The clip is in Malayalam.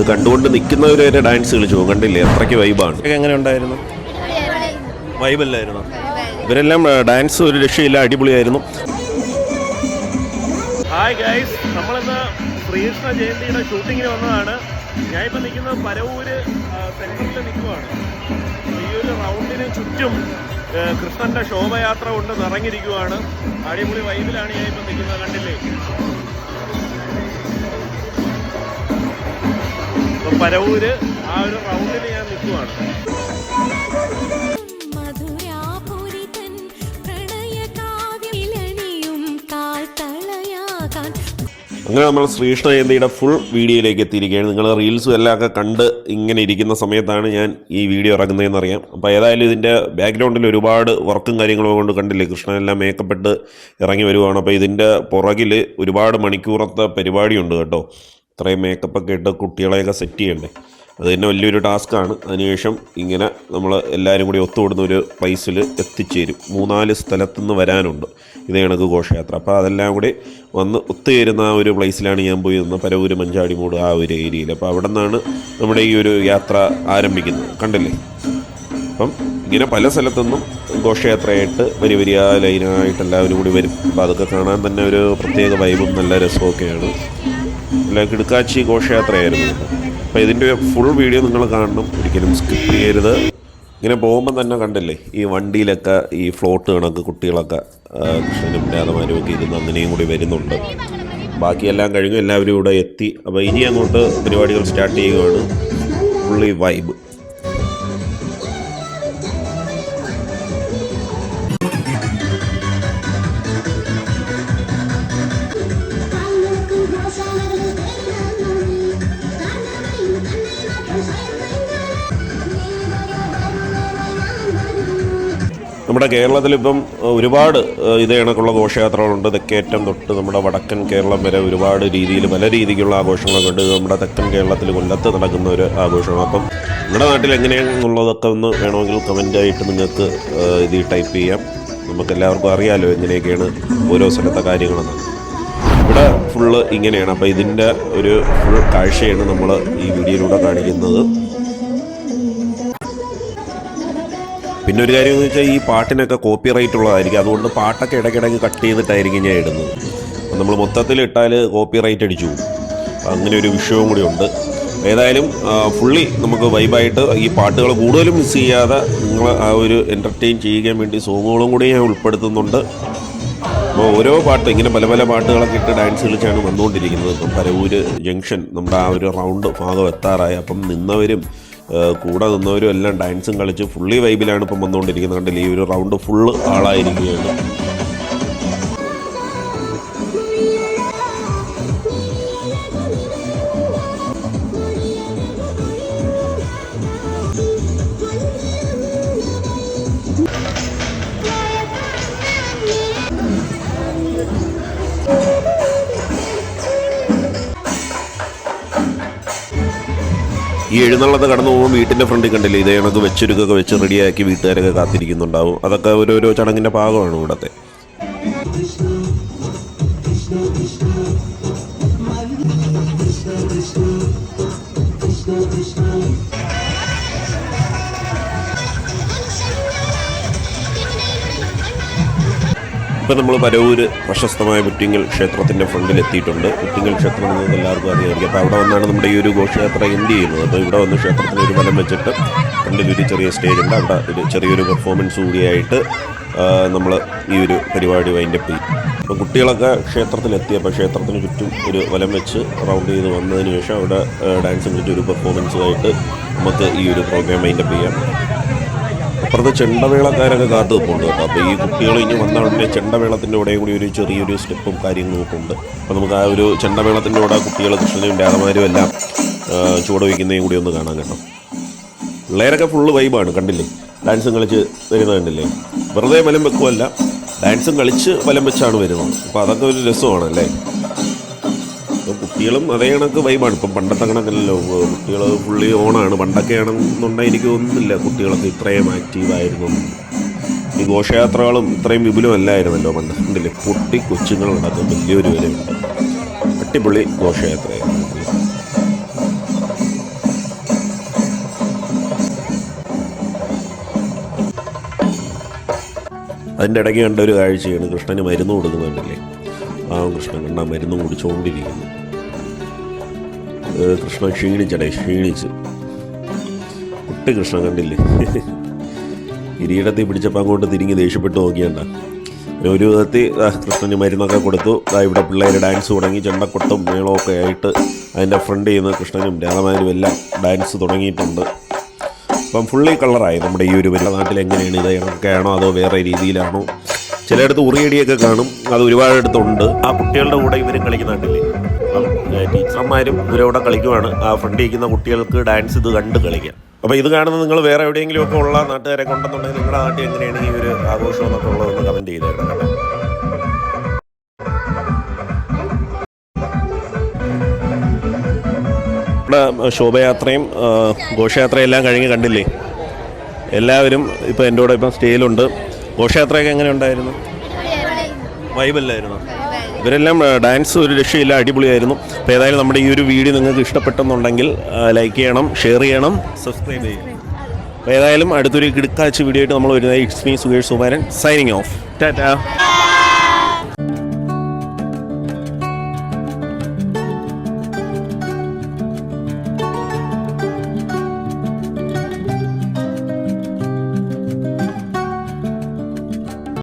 ഇത് കണ്ടുകൊണ്ട് നിൽക്കുന്നവർ വരെ ഡാൻസ് കളിച്ചു പോകും. കണ്ടില്ലേ? അത്രയ്ക്ക് വൈബാണ് എങ്ങനെ ഉണ്ടായിരുന്നു? വൈബല്ലായിരുന്നു ഇവരെല്ലാം ഡാൻസ് ഒരു രക്ഷയില്ല അടിപൊളിയായിരുന്നു. ഹായ് ഗൈസ് നമ്മളിന്ന് ശ്രീകൃഷ്ണ ജയന്തിയുടെ ഷൂട്ടിങ്ങിന് വന്നതാണ്. ഞാനിപ്പോൾ നിൽക്കുന്നത് പരവൂര് സെൻട്രലിൽ നിൽക്കുവാണ്. ഈ ഒരു റൗണ്ടിന് ചുറ്റും കൃഷ്ണന്റെ കൃഷ്ണന്റെ ശോഭയാത്ര കൊണ്ട് നിറഞ്ഞിരിക്കുവാണ്. അടിപൊളി വൈബിലാണ് ഞാനിപ്പോൾ നിൽക്കുന്നത്. കണ്ടില്ലേ? പരവൂര് ആ ഒരു റൗണ്ടിൽ ഞാൻ നിൽക്കുവാണ്. അങ്ങനെ നമ്മൾ ശ്രീകൃഷ്ണ ജയന്തിയുടെ ഫുൾ വീഡിയോയിലേക്ക് എത്തിയിരിക്കുകയാണ്. നിങ്ങൾ റീൽസും എല്ലാം ഒക്കെ കണ്ട് ഇങ്ങനെ ഇരിക്കുന്ന സമയത്താണ് ഞാൻ ഈ വീഡിയോ ഇറങ്ങുന്നതെന്ന് അറിയാം അപ്പോൾ ഏതായാലും ഇതിന്റെ ബാക്ക്ഗ്രൗണ്ടിൽ ഒരുപാട് വർക്കും കാര്യങ്ങളും കൊണ്ട് കണ്ടില്ലേ? കൃഷ്ണനെല്ലാം മേക്കപ്പെട്ട് ഇറങ്ങി വരുവാണ്. അപ്പോൾ ഇതിന്റെ പുറകിൽ ഒരുപാട് മണിക്കൂറത്തെ പരിപാടിയുണ്ട് കേട്ടോ. ഇത്രയും മേക്കപ്പ് ഒക്കെ ഇട്ട് കുട്ടികളെയൊക്കെ സെറ്റ് ചെയ്യണ്ടേ? അത് തന്നെ വലിയൊരു ടാസ്ക്കാണ് അതിനുശേഷം ഇങ്ങനെ നമ്മൾ എല്ലാവരും കൂടി ഒത്തുവിടുന്ന ഒരു പ്ലേസിൽ എത്തിച്ചേരും. മൂന്നാൽ സ്ഥലത്തുനിന്ന് വരാനുണ്ട്. ഇത് കണക്ക് ഘോഷയാത്ര. അപ്പോൾ അതെല്ലാം കൂടി വന്ന് ഒത്തുചേരുന്ന ആ ഒരു പ്ലേസിലാണ് ഞാൻ പോയി നിന്ന് പരവൂര് മഞ്ചാടിമൂട് ആ ഒരു ഏരിയയിൽ അപ്പോൾ അവിടെ നിന്നാണ് നമ്മുടെ ഈ ഒരു യാത്ര ആരംഭിക്കുന്നത്. കണ്ടില്ലേ? അപ്പം ഇങ്ങനെ പല സ്ഥലത്തുനിന്നും ഘോഷയാത്രയായിട്ട് വരി വരിയ ലൈനായിട്ട് എല്ലാവരും കൂടി വരും. അപ്പോൾ അതൊക്കെ കാണാൻ തന്നെ ഒരു പ്രത്യേക വൈബും നല്ല രസമൊക്കെയാണ് നല്ല കിടുക്കാച്ചി ഘോഷയാത്രയായിരുന്നു. അപ്പോൾ ഇതിന്റെ ഫുൾ വീഡിയോ നിങ്ങൾ കാണണം. ഒരിക്കലും സ്കിപ്പ് ചെയ്യരുത്. ഇങ്ങനെ പോകുമ്പോൾ തന്നെ കണ്ടില്ലേ ഈ വണ്ടിയിലൊക്കെ ഈ ഫ്ലോട്ട് കണക്ക് കുട്ടികളൊക്കെ കൃഷ്ണനും രാധമാരും ഒക്കെ ഇരുന്ന് അങ്ങനെയും കൂടി വരുന്നുണ്ട്. ബാക്കിയെല്ലാം കഴിഞ്ഞു എല്ലാവരും ഇവിടെ എത്തി. അപ്പോൾ ഇനി അങ്ങോട്ട് പരിപാടികൾ സ്റ്റാർട്ട് ചെയ്യുകയാണ്. ഫുള്ളി വൈബ് നമ്മുടെ കേരളത്തിലിപ്പം ഒരുപാട് ഇതേ കണക്കുള്ള ഘോഷയാത്രകളുണ്ട്. തെക്കേറ്റം തൊട്ട് നമ്മുടെ വടക്കൻ കേരളം വരെ ഒരുപാട് രീതിയിൽ പല രീതിക്കുള്ള ആഘോഷങ്ങളൊക്കെ ഉണ്ട്. നമ്മുടെ തെക്കൻ കേരളത്തിൽ കൊല്ലത്ത് നടക്കുന്ന ഒരു ആഘോഷമാണ്. അപ്പം നിങ്ങളുടെ നാട്ടിൽ എങ്ങനെയാണെന്നുള്ളതൊക്കെ ഒന്ന് വേണമെങ്കിൽ കമന്റായിട്ട് നിങ്ങൾക്ക് ഇത് ടൈപ്പ് ചെയ്യാം. നമുക്ക് എല്ലാവർക്കും അറിയാലോ എങ്ങനെയൊക്കെയാണ് ഓരോ സ്ഥലത്തെ കാര്യങ്ങളെന്ന് ഇവിടെ ഫുള്ള് ഇങ്ങനെയാണ്. അപ്പോൾ ഇതിന്റെ ഒരു ഫുൾ കാഴ്ചയാണ് നമ്മൾ ഈ വീഡിയോയിലൂടെ കാണിക്കുന്നത്. പിന്നെ ഒരു കാര്യം എന്ന് വെച്ചാൽ ഈ പാട്ടിനൊക്കെ കോപ്പി റൈറ്റ് ഉള്ളതായിരിക്കും. അതുകൊണ്ട് പാട്ടൊക്കെ ഇടയ്ക്കിടയ്ക്ക് കട്ട് ചെയ്തിട്ടായിരിക്കും ഞാൻ ഇടുന്നത്. നമ്മൾ മൊത്തത്തിൽ ഇട്ടാൽ കോപ്പി റൈറ്റ് അടിച്ചു പോകും. അങ്ങനെ ഒരു വിഷയവും കൂടി ഉണ്ട്. ഏതായാലും ഫുള്ളി നമുക്ക് വൈബായിട്ട് ഈ പാട്ടുകൾ കൂടുതലും മിസ് ചെയ്യാതെ നിങ്ങൾ ആ ഒരു എന്റർടൈൻ ചെയ്യാൻ വേണ്ടി സോങ്ങുകളും കൂടി ഞാൻ ഉൾപ്പെടുത്തുന്നുണ്ട്. അപ്പോൾ ഓരോ പാട്ട് ഇങ്ങനെ പല പല പാട്ടുകളൊക്കെ ഇട്ട് ഡാൻസ് കളിച്ചാണ് വന്നുകൊണ്ടിരിക്കുന്നത്. ഇപ്പം പരവൂര് ജംഗ്ഷൻ നമ്മുടെ ആ ഒരു റൗണ്ട് ഭാഗം എത്താറായി. അപ്പം നിന്നവരും കൂടെ നിന്നവരും എല്ലാം ഡാൻസും കളിച്ച് ഫുള്ളി വൈബിലാണ് ഇപ്പം വന്നുകൊണ്ടിരിക്കുന്നത്. കണ്ടില്ലേ? ഈ ഒരു റൗണ്ട് ഫുള്ള് ആളായിരിക്കുകയാണ്. ഈ എഴുന്നള്ളത് കടന്നു പോകുമ്പോൾ വീട്ടിന്റെ ഫ്രണ്ടിൽ കണ്ടില്ലേ? ഇതേ കണക്ക് വെച്ചൊരുക്കൊക്കെ വെച്ച് റെഡിയാക്കി വീട്ടുകാരൊക്കെ കാത്തിരിക്കുന്നുണ്ടാവും. അതൊക്കെ ഓരോരോ ചടങ്ങിന്റെ ഭാഗമാണ് ഇവിടുത്തെ. ഇപ്പം നമ്മൾ പരവൂര് പ്രശസ്തമായ മുറ്റിങ്ങൽ ക്ഷേത്രത്തിന്റെ ഫ്രണ്ടിൽ എത്തിയിട്ടുണ്ട് മുറ്റിങ്ങൽ ക്ഷേത്രം എന്നത് എല്ലാവർക്കും അറിയാമായിരിക്കും അപ്പോൾ അവിടെ വന്നാണ് നമ്മുടെ ഈ ഒരു ഘോഷയാത്ര എൻഡ് ചെയ്യുന്നത്. അപ്പോൾ ഇവിടെ വന്ന് ക്ഷേത്രത്തിന് ഒരു വലം വെച്ചിട്ട് ഫ്രണ്ടിൽ ഒരു ചെറിയ സ്റ്റേജ് ഉണ്ട്. അവിടെ ഒരു ചെറിയൊരു പെർഫോമൻസ് കൂടിയായിട്ട് നമ്മൾ ഈ ഒരു പരിപാടി വൈൻഡപ്പ് ചെയ്യും. അപ്പോൾ കുട്ടികളൊക്കെ ക്ഷേത്രത്തിലെത്തി. അപ്പോൾ ക്ഷേത്രത്തിന് ചുറ്റും ഒരു വലം വെച്ച് റൗണ്ട് ചെയ്ത് വന്നതിന് ശേഷം അവിടെ ഡാൻസിന് ചുറ്റും ഒരു പെർഫോമൻസുമായിട്ട് നമുക്ക് ഈ ഒരു പ്രോഗ്രാം വൈൻഡപ്പ് ചെയ്യാം. അപ്പുറത്ത് ചെണ്ടമേളക്കാരൊക്കെ കാത്തു നിൽപ്പുണ്ട് കേട്ടോ. അപ്പോൾ ഈ കുട്ടികൾ ഇനി വന്ന ഉടനെ ചെണ്ടമേളത്തിന്റെ കൂടെ കൂടി ഒരു ചെറിയൊരു സ്റ്റെപ്പും കാര്യങ്ങളൊക്കെ ഉണ്ട്. അപ്പോൾ നമുക്ക് ആ ഒരു ചെണ്ടമേളത്തിന്റെ കൂടെ കുട്ടികൾ കൃഷ്ണനും രാധമാരും എല്ലാം ചുവട് വയ്ക്കുന്നതും കൂടി ഒന്ന് കാണാൻ കേട്ടോ. പിള്ളേരൊക്കെ ഫുള്ള് വൈബാണ് കണ്ടില്ലേ? ഡാൻസും കളിച്ച് വരുന്നത് കണ്ടില്ലേ? വെറുതെ വലം വെക്കുമല്ല ഡാൻസും കളിച്ച് വലം വെച്ചാണ് വരുന്നത്. അപ്പോൾ അതൊക്കെ ഒരു രസമാണല്ലേ അപ്പോൾ കുട്ടികളും അതേ കണക്ക് വൈബാണ് ഇപ്പം പണ്ടത്തെ കണക്കല്ലല്ലോ കുട്ടികൾ പുള്ളി ഓണാണ് പണ്ടൊക്കെ ആണെന്നുണ്ടെങ്കിൽ എനിക്ക് ഒന്നുമില്ല കുട്ടികളൊക്കെ ഇത്രയും ആക്റ്റീവായിരുന്നു ഈ ഘോഷയാത്രകളും ഇത്രയും വിപുലമല്ലായിരുന്നല്ലോ പണ്ട്. ഉണ്ടല്ലേ പൊട്ടി കൊച്ചുങ്ങളുണ്ടാക്കും വലിയൊരു വിലയുണ്ട്. അടിപൊളി ഘോഷയാത്രയായിരുന്നു. അതിന്റെ ഇടയ്ക്ക് കണ്ട ഒരു കാഴ്ചയാണ് കൃഷ്ണന് മരുന്ന് കൊടുക്കുന്നുണ്ടല്ലേ? ആ കൃഷ്ണൻ കണ്ട മരുന്ന് കുടിച്ചുകൊണ്ടിരിക്കുന്നു കൃഷ്ണൻ ക്ഷീണിച്ചടേ ക്ഷീണിച്ച്. കുട്ടി കൃഷ്ണൻ കണ്ടില്ലേ? കിരീടത്തിൽ പിടിച്ചപ്പോൾ അങ്ങോട്ട് തിരിഞ്ഞ് ദേഷ്യപ്പെട്ട് നോക്കിയണ്ട ഒരു വിധത്തിൽ കൃഷ്ണന് മരുന്നൊക്കെ കൊടുത്തു. ഇവിടെ പിള്ളേർ ഡാൻസ് തുടങ്ങി ചെണ്ടക്കൊട്ടും മേളമൊക്കെ ആയിട്ട് അതിന്റെ ഫ്രണ്ട് ചെയ്യുന്ന കൃഷ്ണനും രാധമാനും എല്ലാം ഡാൻസ് തുടങ്ങിയിട്ടുണ്ട്. അപ്പം ഫുള്ളി കളറായി നമ്മുടെ ഈ ഒരു വലിയ നാട്ടിൽ എങ്ങനെയാണ് ഇത് ഇണക്കാണോ അതോ വേറെ രീതിയിലാണോ? ചിലയിടത്ത് ഉറിയടിയൊക്കെ കാണും. അത് ഒരുപാടിടത്തുണ്ട് ആ കുട്ടികളുടെ കൂടെ ഇവരും കളിക്കുന്നുണ്ടല്ലേ ടീച്ചർമാരും ഇവരവിടെ കളിക്കുവാണ്. ആ ഫ്രണ്ട് ഇരിക്കുന്ന കുട്ടികൾക്ക് ഡാൻസ് ഇത് കണ്ട് കളിക്കാം. അപ്പോൾ ഇത് കാണുന്നത് നിങ്ങൾ വേറെ എവിടെയെങ്കിലും ഒക്കെ ഉള്ള നാട്ടുകാരെ കൊണ്ടെന്നുണ്ടെങ്കിൽ നിങ്ങളുടെ നാട്ടിൽ എങ്ങനെയാണ് ഈ ഒരു ആഘോഷം എന്നൊക്കെ ഉള്ളതെന്ന് കമന്റ് ചെയ്തേക്കണം കേട്ടോ. ഇവിടെ ശോഭയാത്രയും ഘോഷയാത്രയും എല്ലാം കഴിഞ്ഞ് കണ്ടില്ലേ? എല്ലാവരും ഇപ്പോൾ എന്റെ കൂടെ ഇപ്പം സ്റ്റേയിലുണ്ട് ഘോഷയാത്രയൊക്കെ എങ്ങനെ ഉണ്ടായിരുന്നു? വൈബല്ലായിരുന്നു ഇവരെല്ലാം ഡാൻസ് ഒരു രക്ഷയില്ല അടിപൊളിയായിരുന്നു. അപ്പോൾ ഏതായാലും നമ്മുടെ ഈ ഒരു വീഡിയോ നിങ്ങൾക്ക് ഇഷ്ടപ്പെട്ടെന്നുണ്ടെങ്കിൽ ലൈക്ക് ചെയ്യണം ഷെയർ ചെയ്യണം സബ്സ്ക്രൈബ് ചെയ്യണം. അപ്പോൾ ഏതായാലും അടുത്തൊരു കിടക്കാഴ്ച വീഡിയോ ആയിട്ട് നമ്മൾ വരുന്നത് it's me Sumaran signing off tata.